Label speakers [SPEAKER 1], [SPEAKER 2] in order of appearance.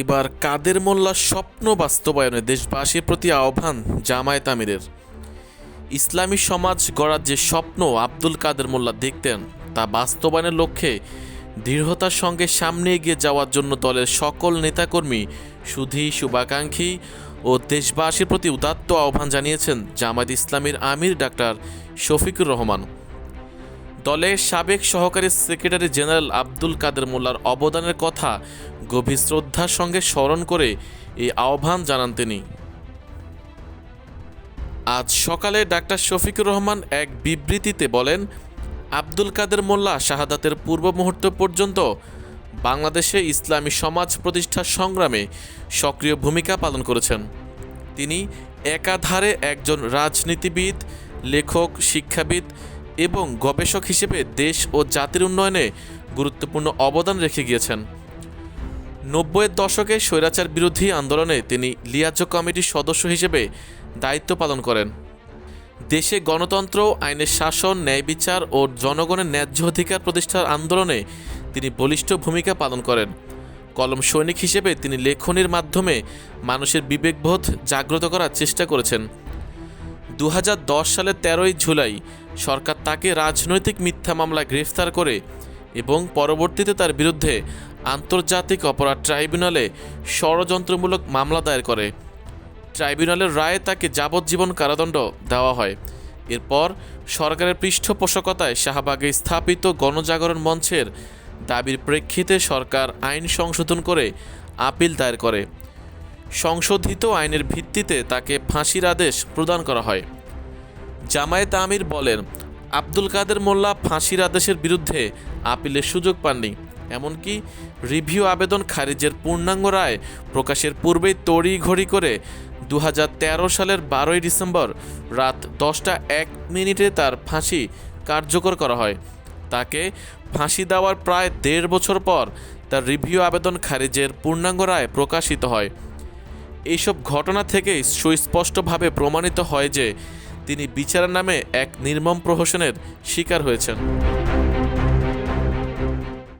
[SPEAKER 1] এবার কাদের মোল্লার স্বপ্ন বাস্তবায়নে দেশবাসীর প্রতি আহ্বান জামায়াত আমিরের। ইসলামী সমাজ গড়ার যে স্বপ্ন আব্দুল কাদের মোল্লা দেখতেন, তা বাস্তবায়নের লক্ষ্যে দৃঢ়তার সঙ্গে সামনে এগিয়ে যাওয়ার জন্য দলের সকল নেতাকর্মী সুধী, শুভাকাঙ্ক্ষী ও দেশবাসীর প্রতি উদাত্ত আহ্বান জানিয়েছেন জামায়াত ইসলামীর আমির ডাক্তার শফিকুর রহমান। দলের সাবেক সহকারী সেক্রেটারি জেনারেল আব্দুল কাদের মোল্লার অবদানের কথা গভীর শ্রদ্ধার সঙ্গে স্মরণ করে এই আহ্বান জানান তিনি। আজ সকালে ডাক্তার শফিকুর রহমান এক বিবৃতিতে বলেন, আব্দুল কাদের মোল্লা শাহাদাতের পূর্ব মুহূর্ত পর্যন্ত বাংলাদেশে ইসলামী সমাজ প্রতিষ্ঠার সংগ্রামে সক্রিয় ভূমিকা পালন করেছেন। তিনি একাধারে একজন রাজনীতিবিদ, লেখক, শিক্ষাবিদ এবং গবেষক হিসেবে দেশ ও জাতির উন্নয়নে গুরুত্বপূর্ণ অবদান রেখে গিয়েছেন। নব্বইয়ের দশকে স্বৈরাচার বিরোধী আন্দোলনে তিনি লিয়াজ কমিটির সদস্য হিসেবে দায়িত্ব পালন করেন। দেশে গণতন্ত্র, আইনের শাসন, ন্যায় বিচার ও জনগণের ন্যায্য অধিকার প্রতিষ্ঠার আন্দোলনে তিনি বলিষ্ঠ ভূমিকা পালন করেন। কলম সৈনিক হিসেবে তিনি লেখনির মাধ্যমে মানুষের বিবেকবোধ জাগ্রত করার চেষ্টা করেছেন। দু হাজার দশ সালের তেরোই জুলাই সরকার তাকে রাজনৈতিক মিথ্যা মামলায় গ্রেফতার করে এবং পরবর্তীতে তার বিরুদ্ধে আন্তর্জাতিক অপরাধ ট্রাইব্যুনালে ষড়যন্ত্রমূলক মামলা দায়ের করে। ট্রাইব্যুনালের রায়ে তাকে যাবজ্জীবন কারাদণ্ড দেওয়া হয়। এরপর সরকারের পৃষ্ঠপোষকতায় শাহবাগে স্থাপিত গণজাগরণ মঞ্চের দাবির প্রেক্ষিতে সরকার আইন সংশোধন করে আপিল দায়ের করে। সংশোধিত আইনের ভিত্তিতে তাকে ফাঁসির আদেশ প্রদান করা হয়। জামায়াত আমির বলেন, আব্দুল কাদের মোল্লা ফাঁসির আদেশের বিরুদ্ধে আপিলের সুযোগ পাননি। এমনকি রিভিউ আবেদন খারিজের পূর্ণাঙ্গ রায় প্রকাশের পূর্বেই তড়িঘড়ি করে দু হাজার তেরো সালের বারোই ডিসেম্বর রাত দশটা এক মিনিটে তার ফাঁসি কার্যকর করা হয়। তাকে ফাঁসি দেওয়ার প্রায় দেড় বছর পর তার রিভিউ আবেদন খারিজের পূর্ণাঙ্গ রায় প্রকাশিত হয়। এইসব ঘটনা থেকেই সুস্পষ্টভাবে প্রমাণিত হয় যে তিনি বিচারের নামে এক নির্মম প্রহসনের শিকার হয়েছেন।